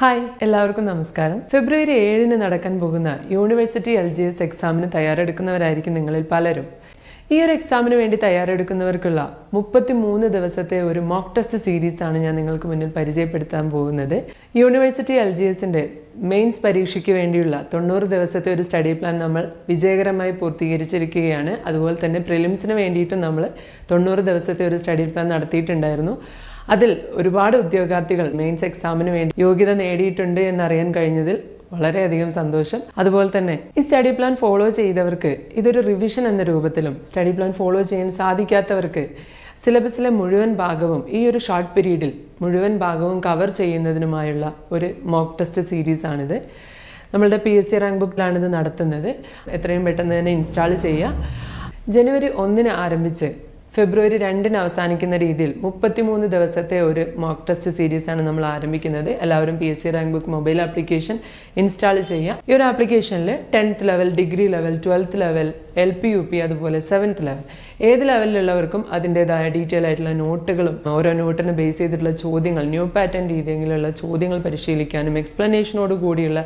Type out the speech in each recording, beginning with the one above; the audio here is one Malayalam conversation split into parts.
ഹായ് എല്ലാവർക്കും നമസ്കാരം. ഫെബ്രുവരി ഏഴിന് നടക്കാൻ പോകുന്ന യൂണിവേഴ്സിറ്റി എൽ ജി എസ് എക്സാമിന് തയ്യാറെടുക്കുന്നവരായിരിക്കും നിങ്ങളിൽ പലരും. ഈ ഒരു എക്സാമിന് വേണ്ടി തയ്യാറെടുക്കുന്നവർക്കുള്ള മുപ്പത്തി മൂന്ന് ദിവസത്തെ ഒരു മോക്ക് ടെസ്റ്റ് സീരീസ് ആണ് ഞാൻ നിങ്ങൾക്ക് മുന്നിൽ പരിചയപ്പെടുത്താൻ പോകുന്നത്. യൂണിവേഴ്സിറ്റി എൽ ജി എസിന്റെ മെയിൻസ് പരീക്ഷയ്ക്ക് വേണ്ടിയുള്ള തൊണ്ണൂറ് ദിവസത്തെ ഒരു സ്റ്റഡി പ്ലാൻ നമ്മൾ വിജയകരമായി പൂർത്തീകരിച്ചിരിക്കുകയാണ്. അതുപോലെ തന്നെ പ്രിലിംസിന് വേണ്ടിയിട്ടും നമ്മൾ തൊണ്ണൂറ് ദിവസത്തെ ഒരു സ്റ്റഡി പ്ലാൻ നടത്തിയിട്ടുണ്ടായിരുന്നു. അതിൽ ഒരുപാട് ഉദ്യോഗാർത്ഥികൾ മെയിൻസ് എക്സാമിന് വേണ്ടി യോഗ്യത നേടിയിട്ടുണ്ട് എന്നറിയാൻ കഴിഞ്ഞതിൽ വളരെയധികം സന്തോഷം. അതുപോലെ തന്നെ ഈ സ്റ്റഡി പ്ലാൻ ഫോളോ ചെയ്തവർക്ക് ഇതൊരു റിവിഷൻ എന്ന രൂപത്തിലും സ്റ്റഡി പ്ലാൻ ഫോളോ ചെയ്യാൻ സാധിക്കാത്തവർക്ക് സിലബസിലെ മുഴുവൻ ഭാഗവും ഈ ഒരു ഷോർട്ട് പീരീഡിൽ മുഴുവൻ ഭാഗവും കവർ ചെയ്യുന്നതിനുമായുള്ള ഒരു മോക്ക് ടെസ്റ്റ് സീരീസ് ആണിത്. നമ്മളുടെ പി എസ് സി റാങ്ക് ബുക്കിലാണ് ഇത് നടത്തുന്നത്. എത്രയും പെട്ടെന്ന് തന്നെ ഇൻസ്റ്റാൾ ചെയ്യുക. ജനുവരി ഒന്നിന് ആരംഭിച്ച് ഫെബ്രുവരി രണ്ടിന് അവസാനിക്കുന്ന രീതിയിൽ മുപ്പത്തിമൂന്ന് ദിവസത്തെ ഒരു മോക്ക് ടെസ്റ്റ് സീരീസ് ആണ് നമ്മൾ ആരംഭിക്കുന്നത്. എല്ലാവരും P S C rank book mobile application install ചെയ്യുക ഈ ഒരു ആപ്ലിക്കേഷനിൽ tenth level degree level twelfth level L P U P അതുപോലെ സെവൻത്ത് ലെവൽ ഏത് ലെവലിലുള്ളവർക്കും അതിന്റെതായ ഡീറ്റെയിൽ ആയിട്ടുള്ള നോട്ടുകളും ഓരോ നോട്ടിനെ ബേസ് ചെയ്തിട്ടുള്ള ചോദ്യങ്ങൾ ന്യൂ പാറ്റേൺ രീതിയിലുള്ള ചോദ്യങ്ങൾ പരിശീലിക്കാനും എക്സ്പ്ലനേഷനോട് കൂടിയുള്ള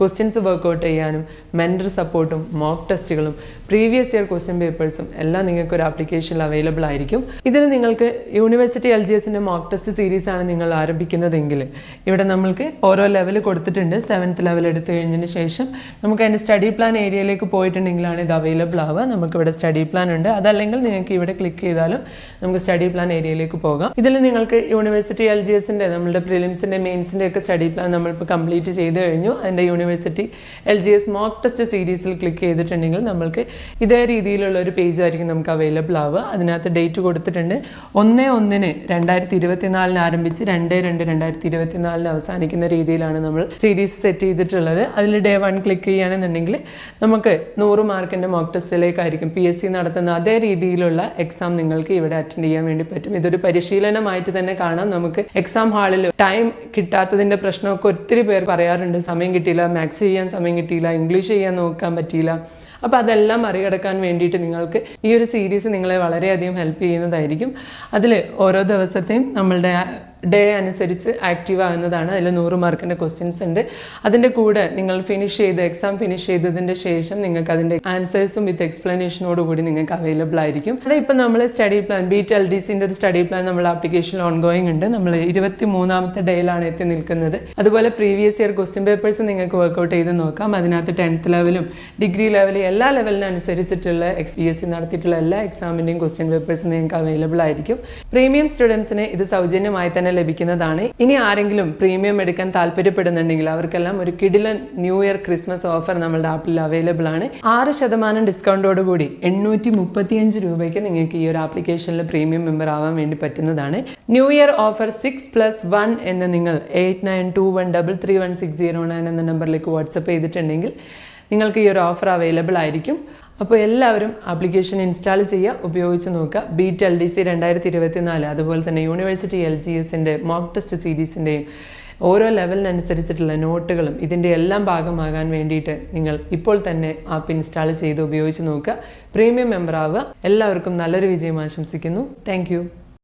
ക്വസ്റ്റ്യൻസ് വർക്കൗട്ട് ചെയ്യാനും മെന്റർ സപ്പോർട്ടും മോക്ക് ടെസ്റ്റുകളും പ്രീവിയസ് ഇയർ ക്വസ്റ്റ്യൻ പേപ്പേഴ്സും എല്ലാം നിങ്ങൾക്ക് ഒരു ആപ്ലിക്കേഷനിൽ അവൈലബിൾ ആയിരിക്കും. ഇതിൽ നിങ്ങൾക്ക് യൂണിവേഴ്സിറ്റി എൽ ജി എസിന്റെ മോക്ക് ടെസ്റ്റ് സീരീസ് ആണ് നിങ്ങൾ ആരംഭിക്കുന്നതെങ്കിൽ ഇവിടെ നമ്മൾക്ക് ഓരോ ലെവൽ കൊടുത്തിട്ടുണ്ട്. സെവൻത്ത് ലെവൽ എടുത്തു കഴിഞ്ഞതിന് ശേഷം നമുക്ക് അതിന്റെ സ്റ്റഡി പ്ലാൻ ഏരിയയിലേക്ക് പോയിട്ടുണ്ടെങ്കിലാണ് ഇത് അവൈലബിൾ ആവുക നമുക്ക് ഇവിടെ സ്റ്റഡി പ്ലാൻ ഉണ്ട്. അതല്ലെങ്കിൽ നിങ്ങൾക്ക് ഇവിടെ ക്ലിക്ക് ചെയ്താലും നമുക്ക് സ്റ്റഡി പ്ലാൻ ഏരിയയിലേക്ക് പോകാം. ഇതിൽ നിങ്ങൾക്ക് യൂണിവേഴ്സിറ്റി എൽ ജി എസിന്റെ നമ്മുടെ പ്രിലിംസിന്റെ മെയിൻസിന്റെ ഒക്കെ സ്റ്റഡി പ്ലാൻ നമ്മളിപ്പോൾ കംപ്ലീറ്റ് ചെയ്ത് കഴിഞ്ഞു. അതിന്റെ university L G S mock test സീരീസിൽ ക്ലിക്ക് ചെയ്തിട്ടുണ്ടെങ്കിൽ നമുക്ക് ഇതേ രീതിയിലുള്ള ഒരു പേജ് ആയിരിക്കും നമുക്ക് അവൈലബിൾ ആവുക. അതിനകത്ത് ഡേറ്റ് കൊടുത്തിട്ടുണ്ട്. ഒന്ന് ഒന്നിന് രണ്ടായിരത്തി ഇരുപത്തിനാലിന് ആരംഭിച്ച് രണ്ട് രണ്ട് രണ്ടായിരത്തി ഇരുപത്തിനാലിന് അവസാനിക്കുന്ന രീതിയിലാണ് നമ്മൾ സീരീസ് സെറ്റ് ചെയ്തിട്ടുള്ളത്. അതിൽ ഡേ വൺ ക്ലിക്ക് ചെയ്യുകയാണെന്നുണ്ടെങ്കിൽ നമുക്ക് നൂറ് മാർക്കിന്റെ മോക്ക് ടെസ്റ്റിലേക്കായിരിക്കും. പി എസ് സി നടത്തുന്ന അതേ രീതിയിലുള്ള എക്സാം നിങ്ങൾക്ക് ഇവിടെ അറ്റൻഡ് ചെയ്യാൻ വേണ്ടി പറ്റും. ഇതൊരു പരിശീലനമായിട്ട് തന്നെ കാണാം. നമുക്ക് എക്സാം ഹാളിൽ ടൈം കിട്ടാത്തതിന്റെ പ്രശ്നമൊക്കെ ഒത്തിരി പേർ പറയാറുണ്ട്. സമയം കിട്ടിയില്ല മാത്സ് ചെയ്യാൻ സമയം കിട്ടിയില്ല ഇംഗ്ലീഷ് ചെയ്യാൻ നോക്കാൻ പറ്റിയില്ല. അപ്പോൾ അതെല്ലാം മറികടക്കാൻ വേണ്ടിയിട്ട് നിങ്ങൾക്ക് ഈ ഒരു സീരീസ് നിങ്ങളെ വളരെയധികം ഹെൽപ്പ് ചെയ്യുന്നതായിരിക്കും. അതിൽ ഓരോ ദിവസത്തെയും നമ്മളുടെ ഡേ അനുസരിച്ച് ആക്റ്റീവ് ആകുന്നതാണ്. അതിൽ നൂറ് മാർക്കിന്റെ ക്വസ്റ്റ്യൻസ് ഉണ്ട്. അതിന്റെ കൂടെ നിങ്ങൾ ഫിനിഷ് ചെയ്ത് എക്സാം ഫിനിഷ് ചെയ്തതിന്റെ ശേഷം നിങ്ങൾക്ക് അതിന്റെ ആൻസേഴ്സും വിത്ത് എക്സ്പ്ലനേഷനോട് കൂടി നിങ്ങൾക്ക് അവൈലബിൾ ആയിരിക്കും. അത് ഇപ്പം നമ്മൾ study plan B T L D സിന്റെ ഒരു സ്റ്റഡി പ്ലാൻ നമ്മൾ ആപ്ലിക്കേഷനിൽ ഓൺഗോയിങ് ഉണ്ട്. നമ്മൾ ഇരുപത്തി മൂന്നാമത്തെ ഡേയിലാണ് എത്തി നിൽക്കുന്നത്. അതുപോലെ പ്രീവിയസ് ഇയർ ക്വസ്റ്റ്യൻ പേപ്പേഴ്സ് നിങ്ങൾക്ക് വർക്കൗട്ട് ചെയ്ത് നോക്കാം. അതിനകത്ത് ടെൻത്ത് ലെവലും ഡിഗ്രി ലെവലും എല്ലാ ലെവലിനനുസരിച്ചിട്ടുള്ള എക്സ് പി എസ് സി നടത്തിയിട്ടുള്ള എല്ലാ എക്സാമിന്റെയും ക്വസ്റ്റ്യൻ പേപ്പേഴ്സ് നിങ്ങൾക്ക് അവൈലബിൾ ആയിരിക്കും. പ്രീമിയം സ്റ്റുഡൻസിന് ഇത് സൗജന്യമായി തന്നെ ലഭിക്കുന്നതാണ്. ഇനി ആരെങ്കിലും പ്രീമിയം എടുക്കാൻ താല്പര്യപ്പെടുന്നുണ്ടെങ്കിൽ അവർക്കെല്ലാം ഒരു കിഡിലൻ ന്യൂ ഇയർ ക്രിസ്മസ് ഓഫർ നമ്മുടെ ആപ്പിൽ അവൈലബിൾ ആണ്. ആറ് ശതമാനം ഡിസ്കൗണ്ടോട് കൂടി എണ്ണൂറ്റി മുപ്പത്തിയഞ്ച് രൂപയ്ക്ക് നിങ്ങൾക്ക് ഈ ഒരു ആപ്ലിക്കേഷനിൽ പ്രീമിയം മെമ്പർ ആവാൻ വേണ്ടി പറ്റുന്നതാണ്. New year offer six plus one എന്ന് നിങ്ങൾ eight nine two one double three one six zero nine എന്ന നമ്പറിലേക്ക് വാട്സപ്പ് ചെയ്തിട്ടുണ്ടെങ്കിൽ നിങ്ങൾക്ക് ഈ ഒരു ഓഫർ അവൈലബിൾ ആയിരിക്കും. അപ്പോൾ എല്ലാവരും ആപ്ലിക്കേഷൻ ഇൻസ്റ്റാൾ ചെയ്യുക ഉപയോഗിച്ച് നോക്കുക. ബീറ്റ് എൽ ഡി സി രണ്ടായിരത്തി ഇരുപത്തിനാല് അതുപോലെ തന്നെ യൂണിവേഴ്സിറ്റി എൽ ജി എസിന്റെ മോക്ക് ടെസ്റ്റ് സീരീസിന്റെയും ഓരോ ലെവലിനനുസരിച്ചിട്ടുള്ള നോട്ടുകളും ഇതിന്റെ എല്ലാം ഭാഗമാകാൻ വേണ്ടിയിട്ട് നിങ്ങൾ ഇപ്പോൾ തന്നെ ആപ്പ് ഇൻസ്റ്റാൾ ചെയ്ത് ഉപയോഗിച്ച് നോക്കുക. പ്രീമിയം മെമ്പർ ആവുക. എല്ലാവർക്കും നല്ലൊരു വിജയം ആശംസിക്കുന്നു. താങ്ക്